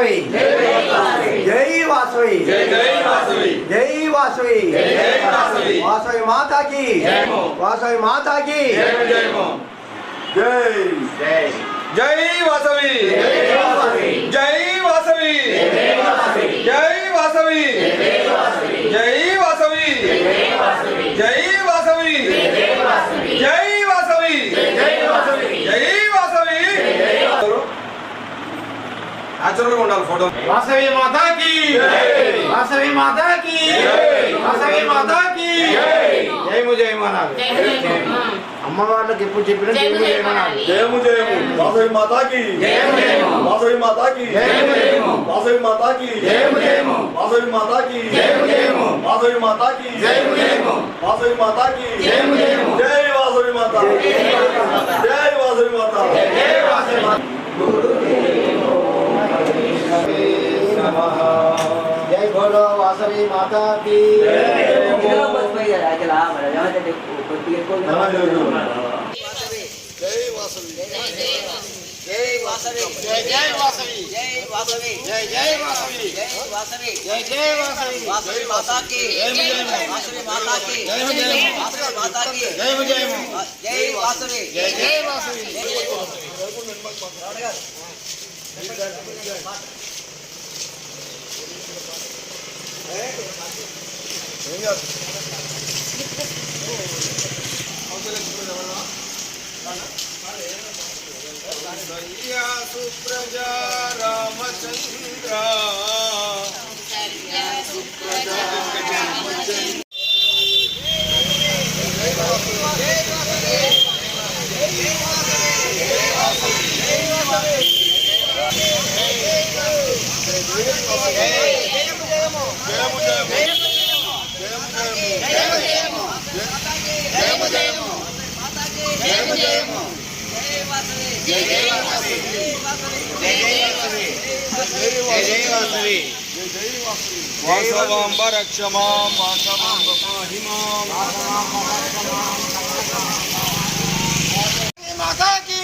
వాసవి జై వాసవి జై వాసవి వాసవి మాతాకి వాసవి మాతాకి జై జై వాసవి జై వాసవి జై వాసవి జై వాసవి జై వాసవి జై వాసవి న్యాచురల్గా ఉండాలి ఫోటో. వాసవి మాతాకి. వాసవి మాతాకి. వాసవి మాతాకి. జయము జయము అనాలి. అమ్మవార్లకు ఎప్పుడు చెప్పినా జయము జయము అనాలి. జయము జయము. వాసవి మాతాకి. వాసవి మాతాకి. వాసవి మాతాకి. వాసవి మాతాకి. వాసవి మాతాకి. వాసవి మాతాకి. జై వాసవి మాత. జై వాసవి మాత. జై नमः जय बोलो वासवी माता की जय वासवी जय वासवी जय जय वासवी जय वासवी जय जय वासवी जय वासवी जय जय वासवी वासवी माता की वासवी माता की वासवी माता की जय जय जय वासवी जय जय वासवी సయ్యా సుప్రజా రామచంద్ర Hey! వాసవాంబ రక్షమాం వాసవాంబ పాహిమాం మాతాకి.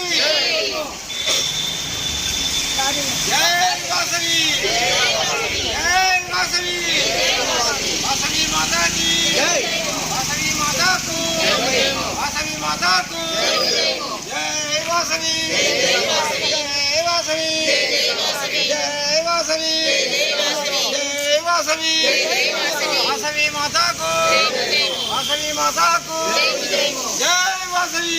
జై వాసవి జై వాసవి వాసవి వాసవి మాతాకి వాసవి మాతాకు వాసవి మాతాకు జై వాసవి జై వాసవి జై వాసవి జై వాసవి వాసవి మాతాకు వాసవి మాతాకు జై వాసవి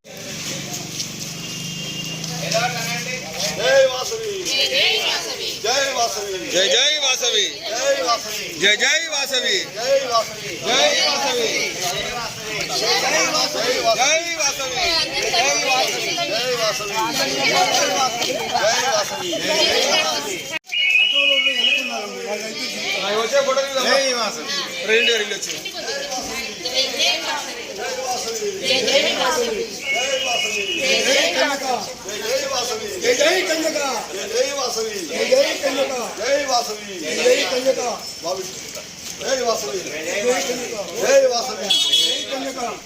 జై వాసుడి జై వాసుడి జై జై వాసుడి జై వాసుడి జై జై వాసుడి జై వాసవి జై జై వాసవి జై వాసవి జై జై వాసవి జై వాసవి జై వాసవి జై వాసవి జై వాసవి జై వాసవి జై వాసవి వచ్చే జై వాసవి రెండు రెండు వచ్చి జై వాసవి జై జై కన్యక. జై వాసవి. జై జై కన్యక. జై వాసవి. జై జై కన్యక. బాబు జై వాసవి. జై జై వాసవి.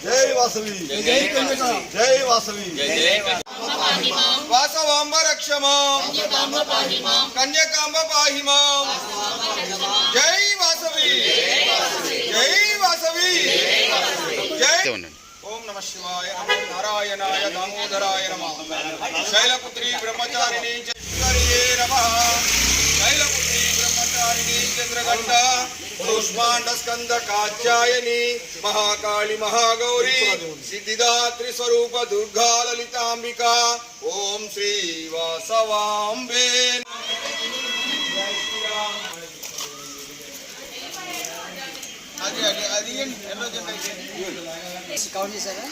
జై జై వాసవి. జై కన్యక. జై వాసవి. వాసవాంబ రక్షమాం కన్యకాంబ పాహిమాం. జై వాసవి. శివాయ నమో నారాయణాయ దామోదరాయ నమ శైలపుత్రి బ్రహ్మచారిణి చంద్రయే నమ శైలపుత్రి బ్రహ్మచారిణి చంద్రగంట కూష్మాండ స్కంద కాత్యాయని మహాకాళి మహాగౌరి సిద్ధిదాత్రి స్వరూప దుర్గా లలితాంబిక ఓం శ్రీ వాసవాంబే అది ఏంటి? ఎల్లో జెండా కౌంట్ చేశారా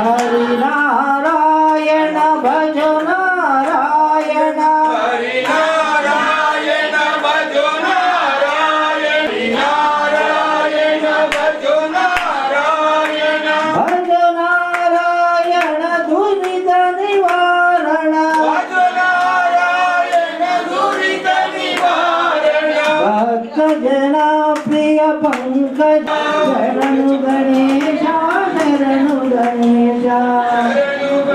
హరినారాయణ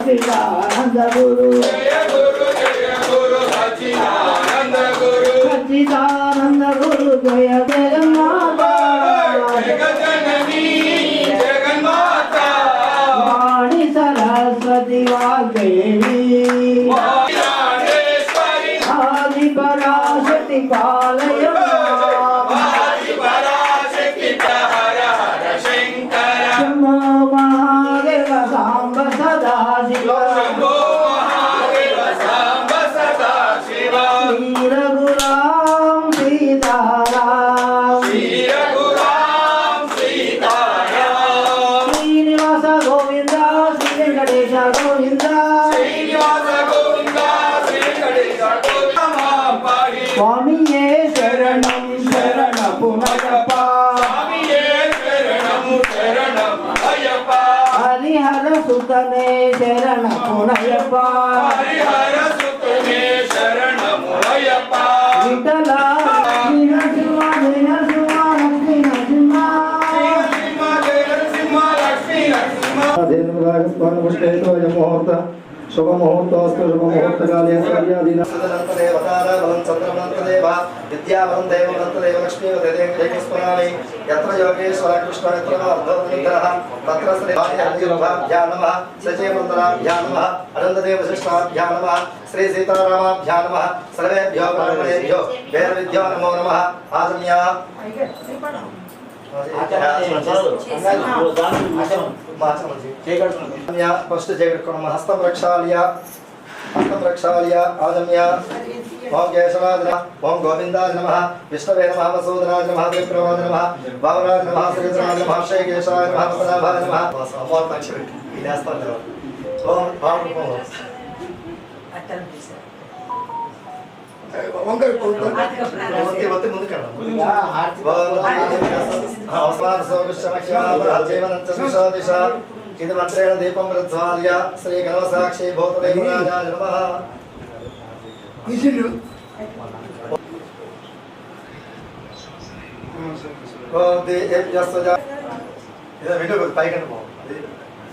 సచిదానంద గురు జయ గురు జయ గురు सीताराम श्री रघुराम सीताराम श्रीनिवास गोविंद श्री वेंकटेश गोविंद श्रीनिवास गोविंद श्री वेंकटेश गोविंद स्वामीये शरणम शरण पुनरपा स्वामीये शरणम शरण अयपा हरिहर सुतने शरण पुनरपा ముహూర్త శుభముహూర్తోస్తు శుభముహూర్తకాలే సూర్యాదీన చంద్రమంతదేవ విద్యావరం దేవమంతదేవ లక్ష్మీవదేవస్మరామి యత్ర యోగేశ్వర కృష్ణ యత్ర అద్భుతనిగ్రహ తత్ర శ్రీ హరిభ్యా నమ సచీమంతరాభ్యా నమ అనంతదేవ శిష్టాభ్యా నమ శ్రీ సీతారామాభ్యా నమ సర్వేభ్యో బ్రాహ్మణేభ్యో వేద విద్యో నమో నమ ఆజమ్యా ఫస్ట్ జగడుకోవడం హస్తం ప్రక్షాళ్య హస్తం ప్రక్షాళ్య ఆదమ్య ఓం కేశవాద నమ ఓం గోవిందాయ నమ విష్ణవే నమ మసూదనాయ నమ విప్రవాద నమ భావరాజ నమ శ్రీధరాయ నమ శ్రీ శ్రీకేశాయ నమ పదాభాయ నమ అమోర్త ఓం ఓం ఓం ఒత్తి ఒత్తి ముందుకెళ్ళండి ఇది మంత్రేణ దీపం ప్రజ్వాల్య శ్రీ గణవసాక్షి భూతదేవరాజాయ నమః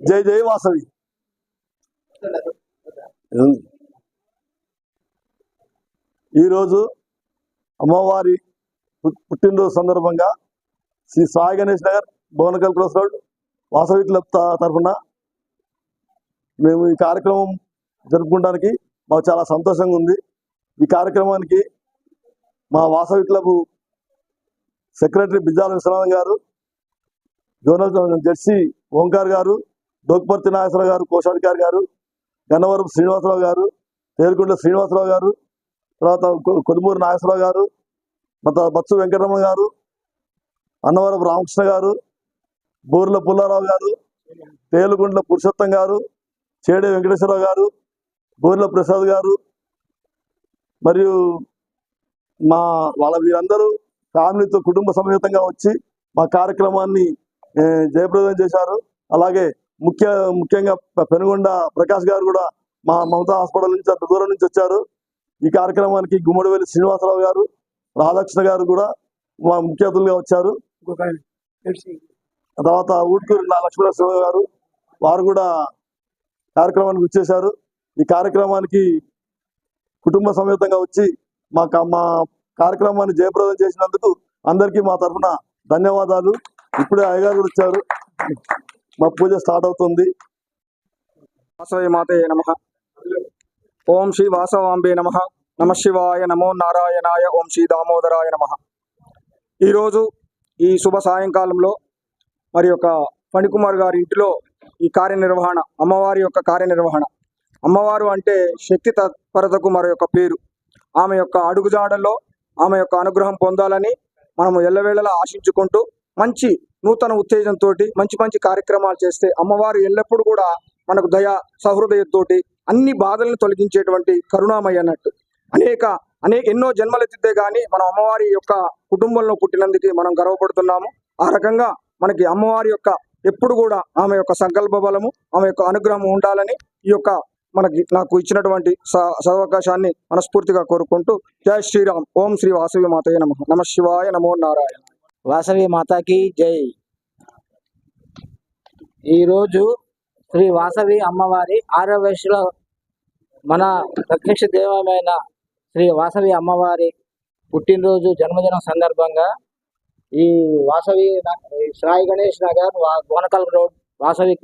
జై జై వాసవి. ఈరోజు అమ్మవారి పుట్టినరోజు సందర్భంగా Shri Sai Ganesh Nagar Bhuvanakal cross road Vasavi club త- తరఫున మేము ఈ కార్యక్రమం జరుపుకోవడానికి మాకు చాలా సంతోషంగా ఉంది. ఈ కార్యక్రమానికి మా Vasavi club secretary Bijjala Viswanathan garu zonal Jersey Omkar గారు డోక్పర్తి నాగేశ్వరరావు గారు కోశాధికారి గారు గన్నవరపు శ్రీనివాసరావు గారు తేరుకుంట్ల శ్రీనివాసరావు గారు తర్వాత కొ- కొదుమూరు నాగేశ్వరరావు గారు తర్వాత బత్సు వెంకటరమణ గారు అన్నవరపు రామకృష్ణ గారు బూర్ల పుల్లారావు గారు తేలుగుండ్ల పురుషోత్తం గారు చేడే వెంకటేశ్వరరావు గారు బూర్ల ప్రసాద్ గారు మరియు మా వాళ్ళ వీరందరూ ఫ్యామిలీతో కుటుంబ సమేతంగా వచ్చి మా కార్యక్రమాన్ని జయప్రదం చేశారు. అలాగే ముఖ్య ముఖ్యంగా పెనుగొండ ప్రకాష్ గారు కూడా మా మమతా హాస్పిటల్ నుంచి అంత దూరం నుంచి వచ్చారు. ఈ కార్యక్రమానికి గుమ్మడివేలి శ్రీనివాసరావు గారు రాధాకృష్ణ గారు కూడా మా ముఖ్య అతిథులుగా వచ్చారు. తర్వాత ఊట్కూరు నా లక్ష్మీనరసింహ గారు వారు కూడా కార్యక్రమానికి వచ్చేశారు. ఈ కార్యక్రమానికి కుటుంబ సమేతంగా వచ్చి మా మా కార్యక్రమాన్ని జయప్రదం చేసినందుకు అందరికీ మా తరఫున ధన్యవాదాలు. ఇప్పుడే అయ్యగారు కూడా వచ్చారు. మా పూజ స్టార్ట్ అవుతుంది. వాసవి మాతయ్య నమ. ఓం శ్రీ వాసవాంబే నమ. నమ శివాయ నమో నారాయణాయ. ఓం శ్రీ దామోదరాయ నమ. ఈరోజు ఈ శుభ సాయంకాలంలో మరి యొక్క ఫణికుమార్ గారి ఇంటిలో ఈ కార్యనిర్వహణ అమ్మవారి యొక్క కార్యనిర్వహణ. అమ్మవారు అంటే శక్తి తత్పరతకు మరి యొక్క పేరు. ఆమె యొక్క అడుగుజాడల్లో ఆమె యొక్క అనుగ్రహం పొందాలని మనము ఎల్లవేళలా ఆశించుకుంటూ మంచి నూతన ఉత్తేజంతో మంచి మంచి కార్యక్రమాలు చేస్తే అమ్మవారు ఎల్లప్పుడూ కూడా మనకు దయ సహృదయంతో అన్ని బాధలను తొలగించేటువంటి కరుణామయ్య అన్నట్టు. అనేక అనేక ఎన్నో జన్మలెత్తితే గాని మనం అమ్మవారి యొక్క కుటుంబంలో పుట్టినందుకు మనం గర్వపడుతున్నాము. ఆ రకంగా మనకి అమ్మవారి యొక్క ఎప్పుడు కూడా ఆమె యొక్క సంకల్ప బలము ఆమె యొక్క అనుగ్రహం ఉండాలని ఈ యొక్క మనకి నాకు ఇచ్చినటువంటి సదవకాశాన్ని మనస్ఫూర్తిగా కోరుకుంటూ జై శ్రీరామ్. ఓం శ్రీ వాసవి మాతయ్య నమ. నమ శివాయ నమో నారాయణ. వాసవి మాతాకి జై. ఈరోజు శ్రీ వాసవి అమ్మవారి ఆరో వయసులో మన ప్రత్యక్ష దేవమైన శ్రీ వాసవి అమ్మవారి పుట్టినరోజు జన్మదినం సందర్భంగా ఈ వాసవి ఈ సాయి గణేష్ నగర్ వా- రోడ్ వాసవి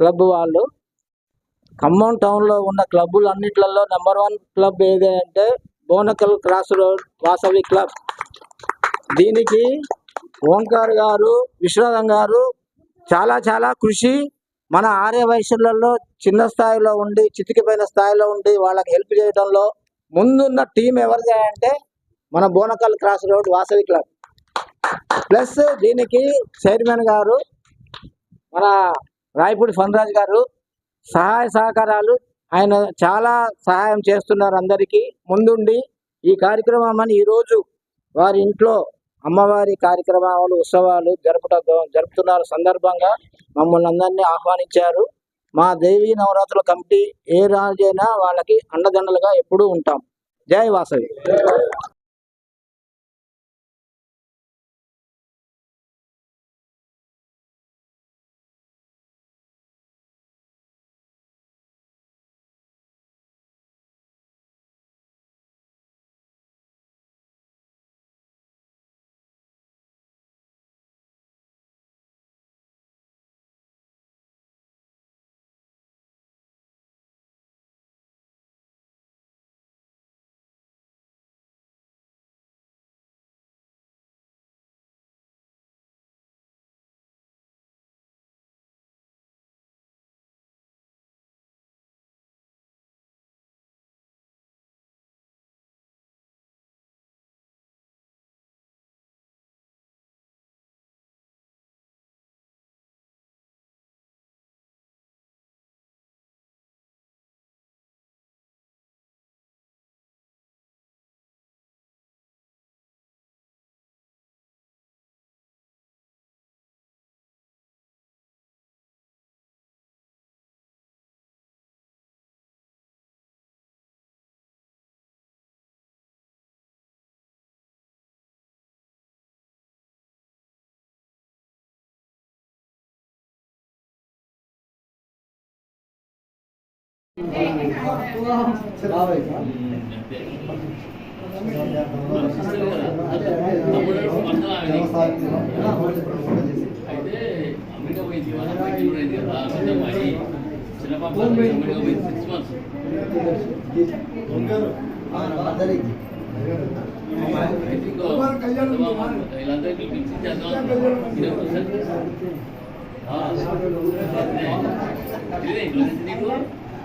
క్లబ్ వాళ్ళు ఖమ్మం టౌన్లో ఉన్న క్లబ్బులన్నిట్లలో నెంబర్ వన్ క్లబ్ ఏది అంటే Bonakal cross road Vasavi club. దీనికి ఓంకార్ గారు విశ్వనాథం గారు చాలా చాలా కృషి. మన ఆర్య వయసులలో చిన్న స్థాయిలో ఉండి చితికిపోయిన స్థాయిలో ఉండి వాళ్ళకి హెల్ప్ చేయడంలో ముందున్న టీం ఎవరిదే అంటే మన Bonakal cross road Vasavi club. Plus దీనికి చైర్మన్ గారు మన రాయపూడి ఫన్రాజ్ గారు సహాయ సహకారాలు. ఆయన చాలా సహాయం చేస్తున్నారు అందరికీ. ముందుండి ఈ కార్యక్రమాన్ని ఈరోజు వారి ఇంట్లో అమ్మవారి కార్యక్రమాలు ఉత్సవాలు జరుపుట జరుపుతున్నారు. సందర్భంగా మమ్మల్ని అందరినీ ఆహ్వానించారు. మా దేవి నవరాత్రుల కమిటీ ఏ రాజైనా వాళ్ళకి అండదండలుగా ఎప్పుడూ ఉంటాం. జై వాసవి. అయితే అమెరికా పోయింది వాళ్ళ అమ్మాయికి కూడా అయింది కదా పెద్ద అమెరికా పోయింది సిక్స్ మంత్స్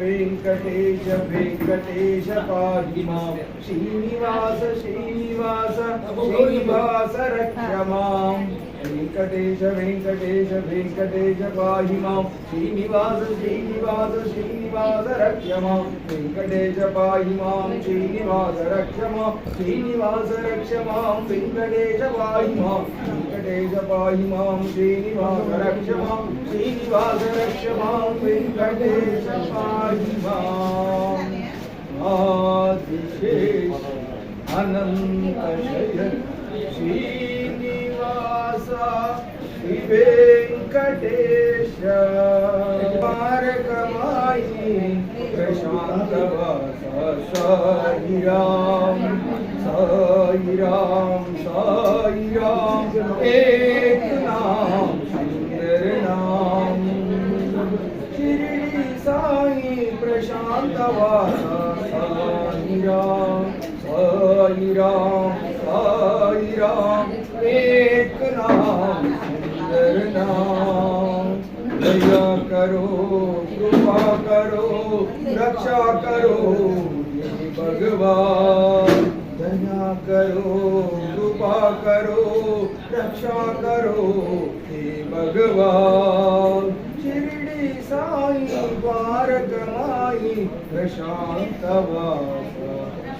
वेङ्कटेश वेङ्कटेश पाहि माँ श्रीनिवास श्रीनिवास श्रीनिवास रक्ष माम् वेङ्कटेश वेङ्कटेश वेङ्कटेश पाहि माँ श्रीनिवास श्रीनिवास श्रीनिवास रक्ष माँ वेङ्कटेश पाहि माँ श्रीनिवास रक्ष माँ श्रीनिवास रक्ष माँ वेङ्कटेश पाहि माँ वेङ्कटेशपायिमां श्रीनिवासरक्षमां श्रीनिवासरक्षमां वेङ्कटेशपायिमादिशेष अनन्तशय श्रीनिवास वेङ्कटेश पारकमायि प्रशान्तवास स्वामि राम साई राम साई राम, एक नाम, सुंदर नाम। श्री साई प्रशांत वासा साई राम साई राम साई राम, एक नाम, सुंदर नाम। दया करो, कृपा करो, रक्षा करो भगवान। करो, कृपा करो, रक्षा करो हे भगवान। शिरडी साई द्वारक माई, प्रशांत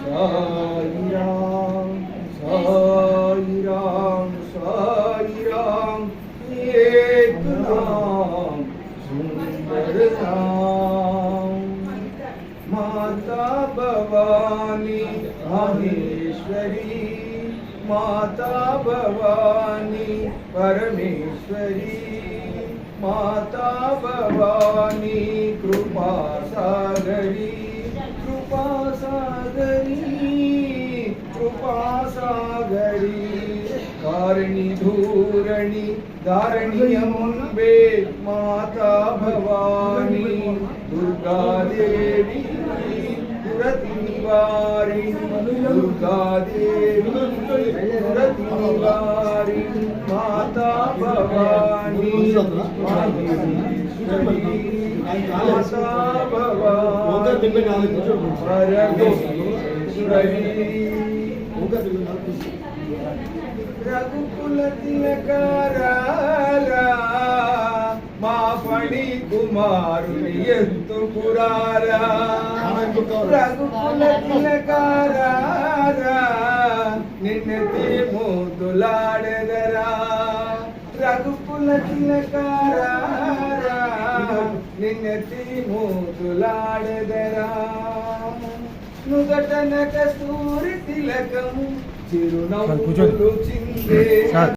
साई राम साई राम साई राम, एक नाम, सुंदर नाम। माता भवानी माहेश्वरी माता भवानी, परमेश्वरी, माता भवानी, कृपा सागरी कृपा सागरी कृपा सागरी। कारिणी धूरणी, धारणी मुंबे माता भवानी, दुर्गा देवी। వారి దుర్గాదేవి సురతి వారి మాతా భవాని మాతా భవాని రఘుకుల తిలకారా మా పణి కుమారుని ఎత్తుకురారా రఘుకుల తిలకారా నిన్నతి ముద్దులాడెదరా రఘుకుల తిలకారా నిన్నతి ముద్దులాడెదరా నుదటన కస్తూరి తిలకము చిరునవ్వులు చిందే.